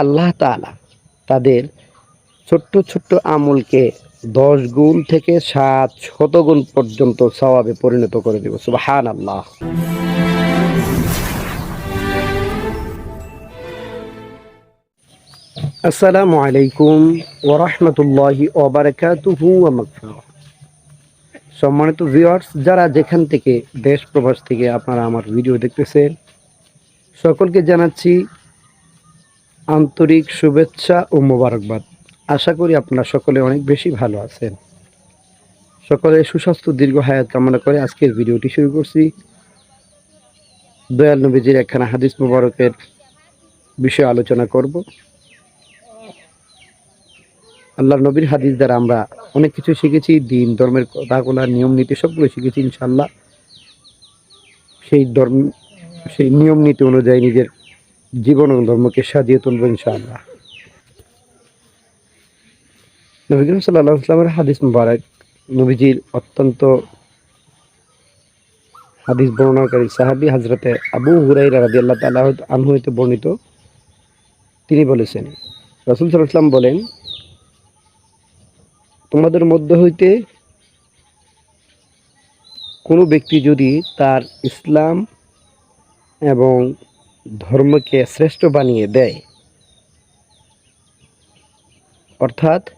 আল্লাহ তাআলা তাদের ছোট্ট ছোট্ট আমলকে দশ গুণ থেকে সাত শত গুণ পর্যন্ত সওয়াবে পরিণত করে দেব। সুবাহান আল্লাহ আসসালামু আলাইকুম ওরহমতুল্লাহি সম্মানিত ভিউয়ার্স, যারা যেখান থেকে দেশ প্রবাস থেকে আপনারা আমার ভিডিও দেখতেছেন, সকলকে জানাচ্ছি আন্তরিক শুভেচ্ছা ও মোবারকবাদ। আশা করি আপনারা সকলে অনেক বেশি ভালো আছেন। সকলে সুস্বাস্থ্য, দীর্ঘ হায়াত কামনা করে আজকের ভিডিওটি শুরু করছি। দয়াল নবীজির একখানা হাদিস মুবারকের বিষয়ে আলোচনা করব। আল্লাহ নবীর হাদিস দ্বারা আমরা অনেক কিছু শিখেছি, দিন, ধর্মের কথাগুলো নিয়ম নীতি সবগুলো শিখেছি ইনশাল্লাহ সেই ধর্ম, সেই নিয়ম নীতি অনুযায়ী নিজের জীবন ও ধর্মকে সাজিয়ে তুলবো ইনশাআল্লাহ। নবী করিম সাল্লাহ ইসলামের হাদিস মুবারক, নবীজির অত্যন্ত হাদিস বর্ণনাকারী সাহাবি হাজরতে আবু হুরাইরা রাদি আল্লাহ তাল্লাহ আনহু হইতে বর্ণিত। তিনি বলেছেন, রসুল সাল্লাহ বলেন, তোমাদের মধ্যে হইতে কোনো ব্যক্তি যদি তার ইসলাম এবং ধর্মকে শ্রেষ্ঠ বানিয়ে দেয়। অর্থাৎ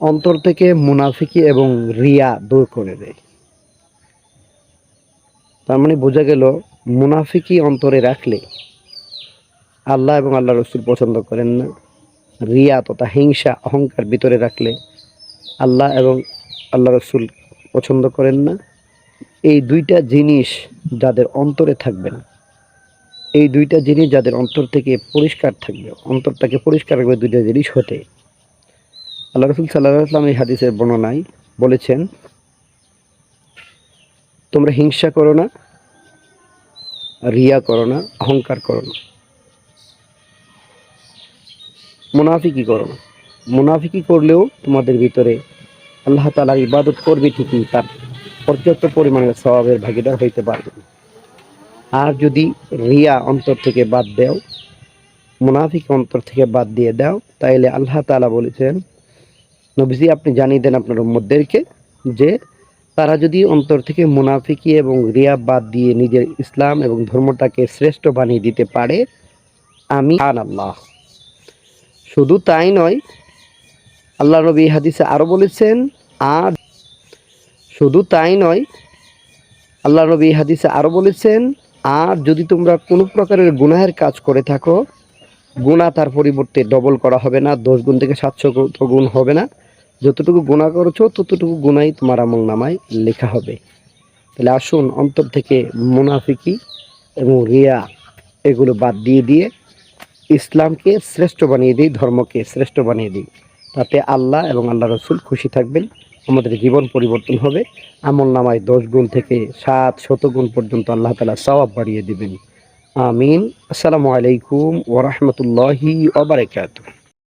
অন্তর থেকে মুনাফিকি এবং রিয়া দূর করে দেয়। তার মানে বোঝা গেল, মুনাফিকি অন্তরে রাখলে আল্লাহ এবং আল্লাহ রসুল পছন্দ করেন না। রিয়া তথা হিংসা, অহংকার ভিতরে রাখলে আল্লাহ এবং আল্লাহ রসুল পছন্দ করেন না। এই দুইটা জিনিস যাদের অন্তরে থাকবে না। এই দুইটা জিনিস যাদের অন্তর থেকে পরিষ্কার থাকবে, অন্তরটাকে পরিষ্কার রাখবে দুইটা জিনিস হতে। আল্লাহ রসুল সাল্লাহ আসলাম এই হাদিসের বর্ণনায় বলেছেন, তোমরা হিংসা করো না, রিয়া করো না, অহংকার করো না। মুনাফিকি করো না। মুনাফিকি করলেও তোমাদের ভিতরে আল্লাহ তালার ইবাদত করবে ঠিকই, তার পর্যাপ্ত পরিমাণের স্বভাবের ভাগিদার হইতে পারবে না। আর যদি রিয়া অন্তর থেকে বাদ দেও, মুনাফিক অন্তর থেকে বাদ দিয়ে দাও, তাইলে আল্লাহ তালা বলেছেন, নবীজি আপনি জানিয়ে দেন আপনার উম্মদেরকে যে তারা যদি অন্তর থেকে মুনাফিকি এবং রিয়া বাদ দিয়ে নিজের ইসলাম এবং ধর্মটাকে শ্রেষ্ঠ বানিয়ে দিতে পারে, আমি আন আল্লাহ। শুধু তাই নয়, আল্লাহ নবী হাদিসে আরও বলেছেন, আর শুধু তাই নয়, আল্লাহ নবী হাদিসে আরও বলেছেন আর যদি তোমরা কোনো প্রকারের গুনাহের কাজ করে থাকো গুণা তার পরিবর্তে ডবল করা হবে না, দশ গুণ থেকে সাতশো গুণ হবে না। যতটুকু গুণা করেছ, ততটুকু গুণাই তোমার আমল নামায় লেখা হবে। তাহলে আসুন অন্তর থেকে মুনাফিকি এবং রিয়া এগুলো বাদ দিয়ে দিয়ে ইসলামকে শ্রেষ্ঠ বানিয়ে দিই, ধর্মকে শ্রেষ্ঠ বানিয়ে দিই। তাতে আল্লাহ এবং আল্লাহ রসুল খুশি থাকবেন। আমাদের জীবন পরিবর্তন হবে। আমল নামায় দশ গুণ থেকে সাত শত গুণ পর্যন্ত আল্লাহ তালা সওয়াব বাড়িয়ে দেবেন। আমিন। আসসালামু আলাইকুম ওরহমতুল্লাহি ওবরাকাতুহ